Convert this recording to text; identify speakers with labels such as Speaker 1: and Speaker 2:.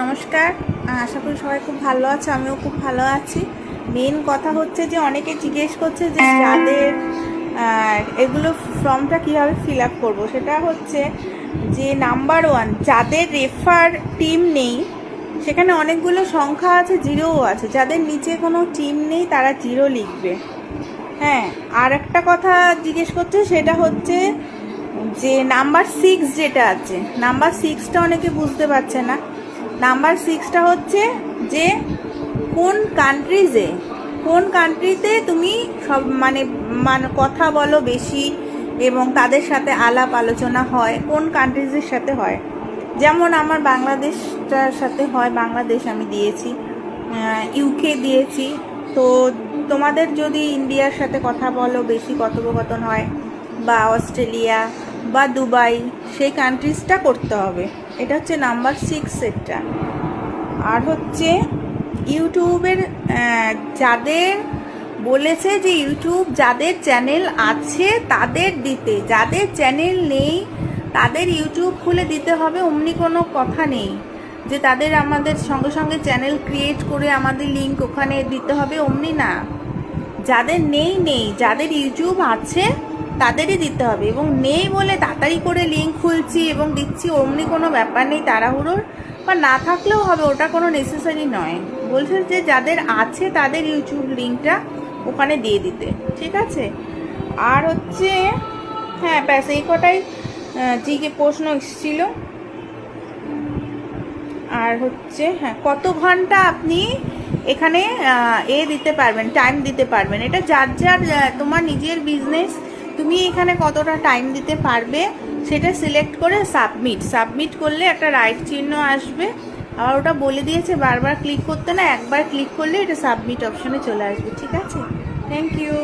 Speaker 1: নমস্কার। আশা করি সবাই খুব ভালো আছে আমিও খুব ভালো আছি। মেন কথা হচ্ছে যে অনেকে জিজ্ঞেস করছে যে যাদের এগুলো ফর্মটা কীভাবে ফিল আপ করব? সেটা হচ্ছে যে নাম্বার ওয়ান যাদের রেফার টিম নেই সেখানে অনেকগুলো সংখ্যা আছে জিরোও আছে। যাদের নিচে কোনো টিম নেই তারা জিরো লিখবে। হ্যাঁ আর একটা কথা জিজ্ঞেস করছে সেটা হচ্ছে যে নাম্বার সিক্স যেটা আছে নাম্বার সিক্সটা অনেকে বুঝতে পারছে না। নাম্বার সিক্সটা হচ্ছে যে কোন কান্ট্রিজে কোন কান্ট্রিতে তুমি সব মানে মানে কথা বলো বেশি এবং তাদের সাথে আলাপ আলোচনা হয়, কোন কান্ট্রিজের সাথে হয়? যেমন আমার বাংলাদেশটার সাথে হয়, বাংলাদেশ আমি দিয়েছি ইউকে দিয়েছি। তো তোমাদের যদি ইন্ডিয়ার সাথে কথা বলো বেশি কথোপকথন হয় বা অস্ট্রেলিয়া বা দুবাই, সেই কান্ট্রিজটা করতে হবে। এটা হচ্ছে নাম্বার সিক্স সেটটা আর হচ্ছে ইউটিউবের যাদের বলেছে যে ইউটিউব যাদের চ্যানেল আছে তাদের দিতে। যাদের চ্যানেল নেই, তাদের ইউটিউব খুলে দিতে হবে, অমনি কোনো কথা নেই। যে তাদের আমাদের সঙ্গে সঙ্গে চ্যানেল ক্রিয়েট করে আমাদের লিঙ্ক ওখানে দিতে হবে, অমনি না। যাদের নেই নেই। যাদের ইউটিউব আছে তাদেরই দিতে হবে। এবং নেই বলে তাড়াতাড়ি করে লিঙ্ক খুলছি এবং দিচ্ছি, অমনি কোনো ব্যাপার নেই তাড়াহুড়োর। বা না থাকলেও হবে, ওটা কোনো নেসেসারি নয়। বলছে যে যাদের আছে তাদের ইউটিউব লিঙ্কটা ওখানে দিয়ে দিতে। ঠিক আছে? আর হচ্ছে হ্যাঁ ব্যাস, এই কটাই জিকে প্রশ্ন এসেছিল। আর হচ্ছে হ্যাঁ কত ঘণ্টা আপনি এখানে এ দিতে পারবেন টাইম দিতে পারবেন? এটা যার যার তোমার নিজের বিজনেস তুমি এখানে কতটা টাইম দিতে পারবে, সেটা সিলেক্ট করে সাবমিট সাবমিট করলে একটা রাইট চিহ্ন আসবে। আবার ওটা বলে দিয়েছে, বারবার ক্লিক করতে না, একবার ক্লিক করলে এটা সাবমিট অপশনে চলে আসবে। ঠিক আছে? Thank you